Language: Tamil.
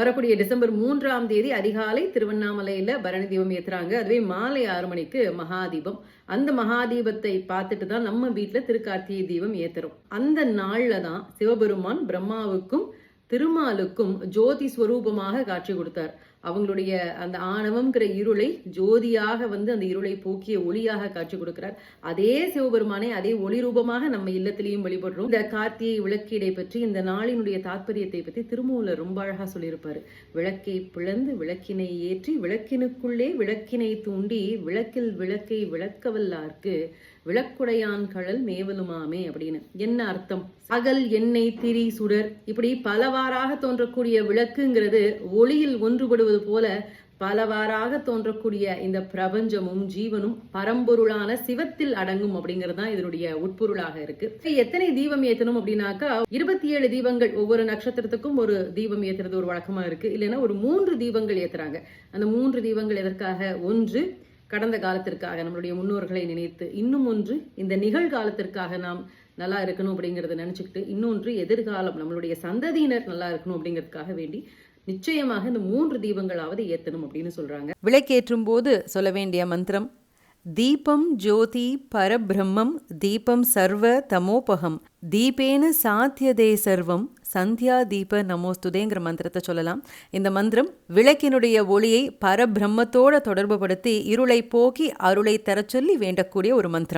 வரக்கூடிய டிசம்பர் மூன்றாம் தேதி அதிகாலை திருவண்ணாமலையில் பரணி தீபம் ஏத்துறாங்க. அதுவே மாலை ஆறு மணிக்கு மகாதீபம். அந்த மகாதீபத்தை பார்த்துட்டு தான் நம்ம வீட்டில் திருக்கார்த்திகை தீபம் ஏத்துறோம். அந்த நாளில் தான் சிவபெருமான் பிரம்மாவுக்கும் திருமாலுக்கும் ஜோதி ஸ்வரூபமாக காட்சி கொடுத்தார். அவங்களுடைய அந்த ஆணவம்ங்கிற இருளை ஜோதியாக வந்து அந்த இருளை போக்கிய ஒளியாக காட்சி கொடுக்கிறார். அதே சிவபெருமானை அதே ஒளி ரூபமாக நம்ம இல்லத்திலையும் வழிபடுறோம். இந்த கார்த்திகை விளக்கீடை பற்றி இந்த நாளினுடைய தாற்பயத்தை பற்றி திருமூலர் ரொம்ப அழகா சொல்லியிருப்பாரு. விளக்கை பிளந்து விளக்கினை ஏற்றி விளக்கினுக்குள்ளே விளக்கினை தூண்டி விளக்கில் விளக்கை விளக்கவல்லார்க்கு விளக்குடையான் கழல் மேவலுமாமே அப்படின்னு. என்ன அர்த்தம்? அகல் எண்ணெய் திரி சுடர் இப்படி பலவாறாக தோன்றக்கூடிய விளக்குங்கிறது ஒளியில் ஒன்றுபடுவது போல பலவாறாக தோன்றக்கூடிய இந்த பிரபஞ்சமும் ஜீவனும் பரம்பொருளான சிவத்தில் அடங்கும் அப்படிங்கிறது தான் இதனுடைய உட்பொருளாக இருக்கு. எத்தனை தீபம் ஏத்தணும் அப்படின்னாக்கா இருபத்தி ஏழு தீபங்கள் ஒவ்வொரு நட்சத்திரத்துக்கும் ஒரு தீபம் ஏத்துறது ஒரு வழக்கமா இருக்கு. இல்லைன்னா ஒரு மூன்று தீபங்கள் ஏத்துறாங்க. அந்த மூன்று தீபங்கள் எதற்காக? ஒன்று கடந்த காலத்திற்காக நம்மளுடைய முன்னோர்களை நினைத்து இன்னும் ஒன்று இந்த நிகழ்காலத்திற்காக நாம் நல்லா இருக்கணும் அப்படிங்கறத நினைச்சுக்கிட்டு இன்னொன்று எதிர்காலம் நம்மளுடைய சந்ததியினர் நல்லா இருக்கணும் அப்படிங்கிறதுக்காக வேண்டி நிச்சயமாக இந்த மூன்று தீபங்களாவது ஏத்தணும் அப்படின்னு சொல்றாங்க. விளக்கேற்றும் போது சொல்ல வேண்டிய மந்திரம் தீபம் ஜோதி பரபிரம்மம் தீபம் சர்வ தமோபகம் தீபேன சாத்தியதே சர்வம் சந்தியா தீப நமோஸ்துதேங்கிற மந்திரத்தை சொல்லலாம். இந்த மந்திரம் விளக்கினுடைய ஒளியை பரபிரம்மத்தோட தொடர்புபடுத்தி இருளை போக்கி அருளை தரச் சொல்லி வேண்டக்கூடிய ஒரு மந்திரம்.